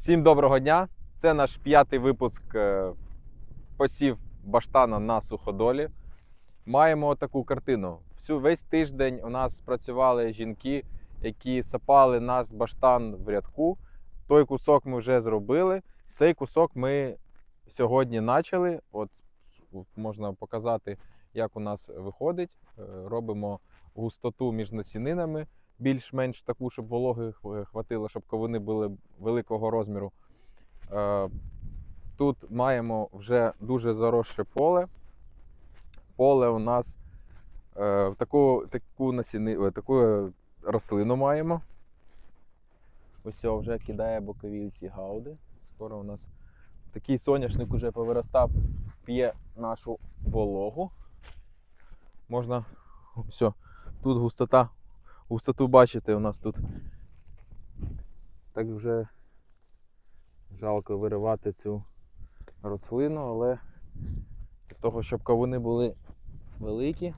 Всім доброго дня! Це наш п'ятий випуск е, посів баштана на суходолі. Маємо таку картину. Всю весь тиждень у нас працювали жінки, які сапали нас баштан в рядку. Той кусок ми вже зробили. Цей кусок ми сьогодні почали. От можна показати, як у нас виходить. Е, Робимо густоту між насінинами більш-менш таку, щоб вологи хватило, щоб ковини були великого розміру. Е, Тут маємо вже дуже заросше поле. Поле у нас е, таку, таку, насіни, е, таку е, рослину маємо. Ось вже кидає бокові ці гауди. Скоро у нас такий соняшник уже повиростав, п'є нашу вологу. Можна все, тут густота густоту бачите, у нас тут так вже жалко виривати цю рослину, але для того, щоб кавуни були великі,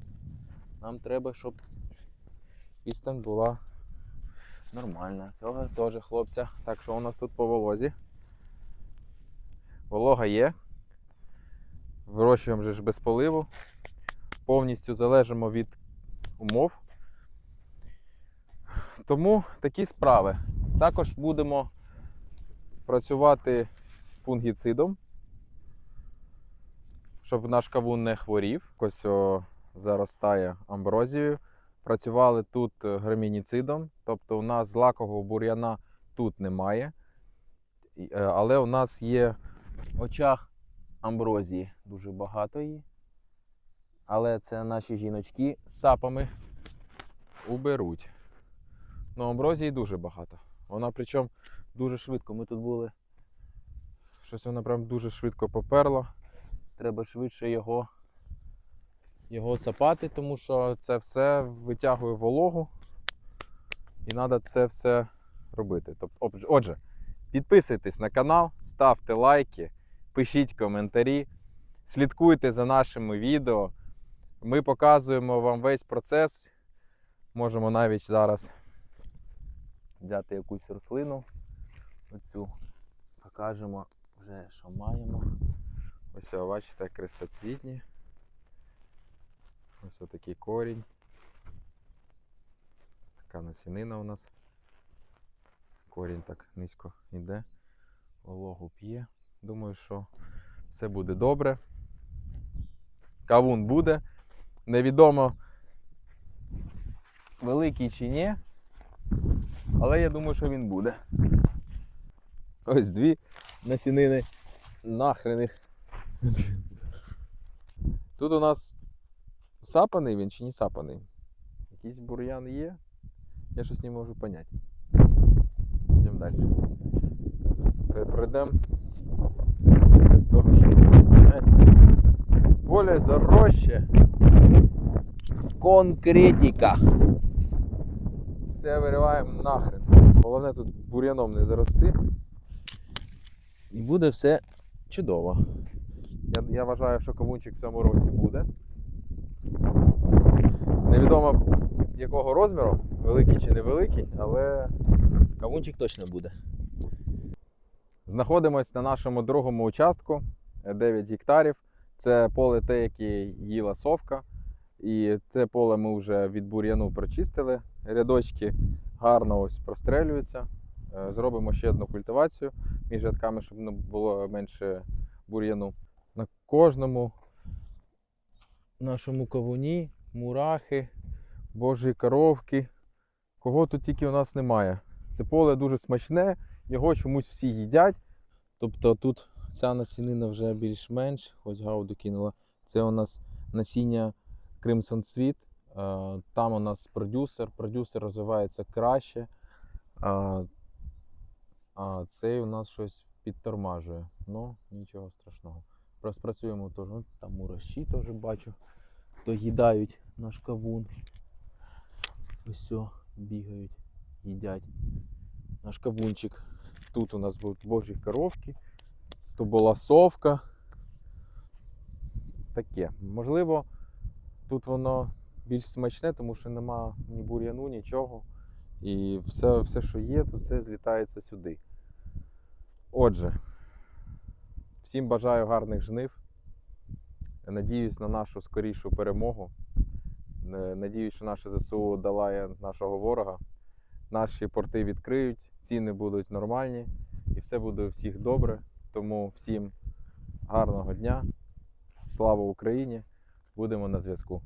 нам треба, щоб відстань була нормальна. Цього теж хлопця. Так що у нас тут по волозі. Волога є. Вирощуємо вже ж без поливу. Повністю залежимо від умов. Тому такі справи. Також будемо працювати фунгіцидом, щоб наш кавун не хворів. Ось заростає амброзією. Працювали тут е, гермініцидом, тобто у нас злакового бур'яна тут немає. Е, Але у нас є в очах амброзії дуже багато її. Але це наші жіночки з сапами уберуть. Ну, амброзії дуже багато. Вона причому дуже швидко. Ми тут були. Щось вона прям дуже швидко поперла. Треба швидше його, його сапати, тому що це все витягує вологу. І треба це все робити. Тобто, отже- підписуйтесь на канал, ставте лайки, пишіть коментарі, слідкуйте за нашими відео. Ми показуємо вам весь процес. Можемо навіть зараз взяти якусь рослину. Оцю покажемо вже, що маємо. Ось, бачите, крестоцвітні. Ось отакий корінь. Така насінина у нас. Корінь так низько йде. Вологу п'є. Думаю, що все буде добре. Кавун буде. Невідомо великий чи ні. Але я думаю, що він буде. Ось дві насінини нахрених. Тут у нас сапаний він чи не сапаний? Якийсь бур'ян є. Я щось не можу поняти. Йдемо далі. Пройдемо для того, щоб поняти. Поле зароща. Конкретика. Все вириваємо нахрен. Головне тут бур'яном не зарости. І буде все чудово. Я, я вважаю, що кавунчик в цьому році буде. Невідомо якого розміру, великий чи невеликий, але кавунчик точно буде. Знаходимось на нашому другому участку е, 9 гектарів. Це поле те, яке їла совка. І це поле ми вже від бур'яну прочистили. Рядочки гарно ось прострелюються. Е, Зробимо ще одну культивацію між рядками, щоб не було менше бур'яну. На кожному нашому кавуні мурахи, божі коровки. Кого тут тільки у нас немає. Це поле дуже смачне, його чомусь всі їдять. Тобто тут ця насінина вже більш-менш, хоч гауду кинула. Це у нас насіння Crimson Sweet. Е, Там у нас продюсер. Продюсер розвивається краще. А, а цей у нас щось підтормажує. Ну, нічого страшного. Розпрацюємо теж. Ну, Там мураші теж бачу. Доїдають наш кавун. Ось бігають, їдять. Наш кавунчик. Тут у нас будуть божі коровки. То була совка. Таке. Можливо, тут воно більш смачне, тому що нема ні бур'яну, нічого. І все, все, що є, то все злітається сюди. Отже, всім бажаю гарних жнив. Надіюсь на нашу скорішу перемогу. Е, Надіюсь, що наше ЗСУ долає нашого ворога. Наші порти відкриють, ціни будуть нормальні і все буде у всіх добре. Тому всім гарного дня. Слава Україні! Будемо на зв'язку.